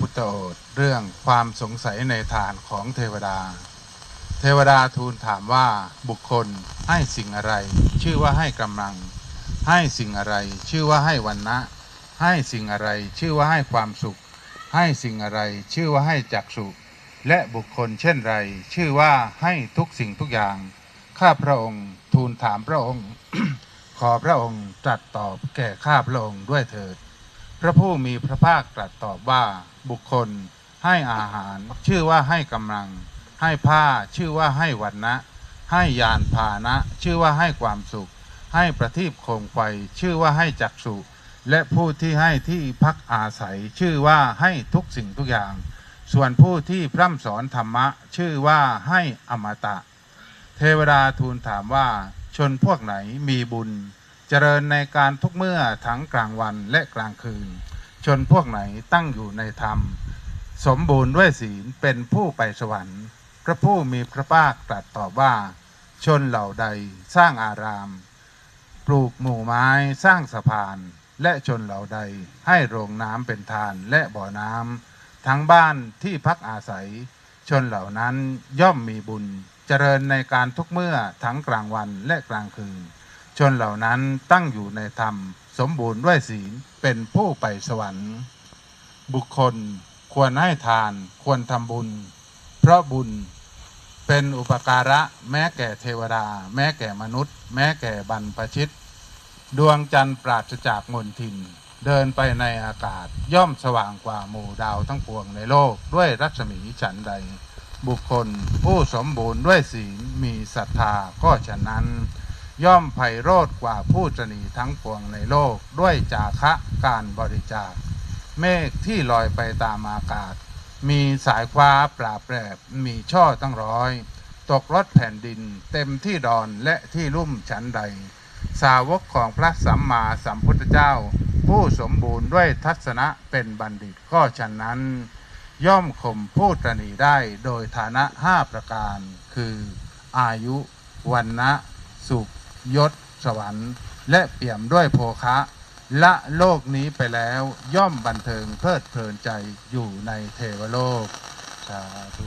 พุทธโอษเรื่องความสงสัยในทานของเทวดา เทวดาทูลถามว่าบุคคลให้สิ่งอะไร ชื่อว่าให้กำลัง ให้สิ่งอะไร ชื่อว่าให้วันนะให้สิ่งอะไร ชื่อว่าให้ความสุข ให้สิ่งอะไร ชื่อว่าให้จักสุและบุคคลเช่นไร ชื่อว่าให้ทุกสิ่งทุกอย่าง ข้าพระองค์ทูลถามพระองค์ ขอพระองค์ตรัสตอบแก่ข้าพระองค์ด้วยเถิด พระผู้มีพระภาคตรัสตอบว่าบุคคลให้อาหาร ชื่อว่าให้กำลัง ให้ผ้าชื่อว่าให้วันนะ ให้ยานพาหนะ ชื่อว่าให้ความสุข ให้ประทีปโคมไฟชื่อว่าให้จักสุและผู้ที่ให้ที่พักอาศัย ชื่อว่าให้ทุกสิ่งทุกอย่าง ส่วนผู้ที่พร่ำสอนธรรมะ ชื่อว่าให้อมตะ เทวดาทูลถามว่าชนพวกไหนมีบุญ เจริญในการทุกเมื่อทั้งกลางวันและกลางคืน ชนพวกไหนตั้งอยู่ในธรรม สมบูรณ์ด้วยศีลเป็นผู้ไปสวรรค์ พระผู้มีพระภาคตรัสตอบว่า ชนเหล่าใดสร้างอาราม ปลูกหมู่ไม้สร้างสะพาน และชนเหล่าใดให้โรงน้ำเป็นทานและบ่อน้ำทั้งบ้านที่พักอาศัย ชนเหล่านั้นย่อมมีบุญ เจริญในการทุกเมื่อทั้งกลางวันและกลางคืน ชนเหล่านั้นตั้งอยู่ในธรรม สมบูรณ์ด้วยศีลเป็นผู้ไปสวรรค์ บุคคลควรให้ทานควรทำบุญ เพราะบุญเป็นอุปการะแม้แก่เทวดา แม้แก่มนุษย์ แม้แก่บรรพชิต ดวงจันทร์ปราศจากมนทิน เดินไปในอากาศย่อมสว่างกว่าหมู่ดาวทั้งปวงในโลกด้วยรัศมีฉันใด บุคคลผู้สมบูรณ์ด้วยศีลมีศรัทธาก็ฉะนั้น ย่อมไพโรธกว่าผู้ตนีทั้งปวงในโลกด้วยจาคะการบริจาค เมฆที่ลอยไปตามอากาศ มีสายฟ้าปราบแปรบมีช่อตั้งร้อย ตกรถแผ่นดิน เต็มที่ดอนและที่ลุ่มชั้นใด สาวกของพระสัมมาสัมพุทธเจ้า ผู้สมบูรณ์ด้วยทัศนะเป็นบัณฑิตก็ฉะนั้น ย่อมข่มผู้ตรณีได้โดยฐานะห้าประการ คือ อายุวันนะสุข ยศสวรรค์ และเปี่ยมด้วยโภคะ ละโลกนี้ไปแล้วย่อมบันเทิงเพลิดเพลินใจอยู่ในเทวโลก สาธุ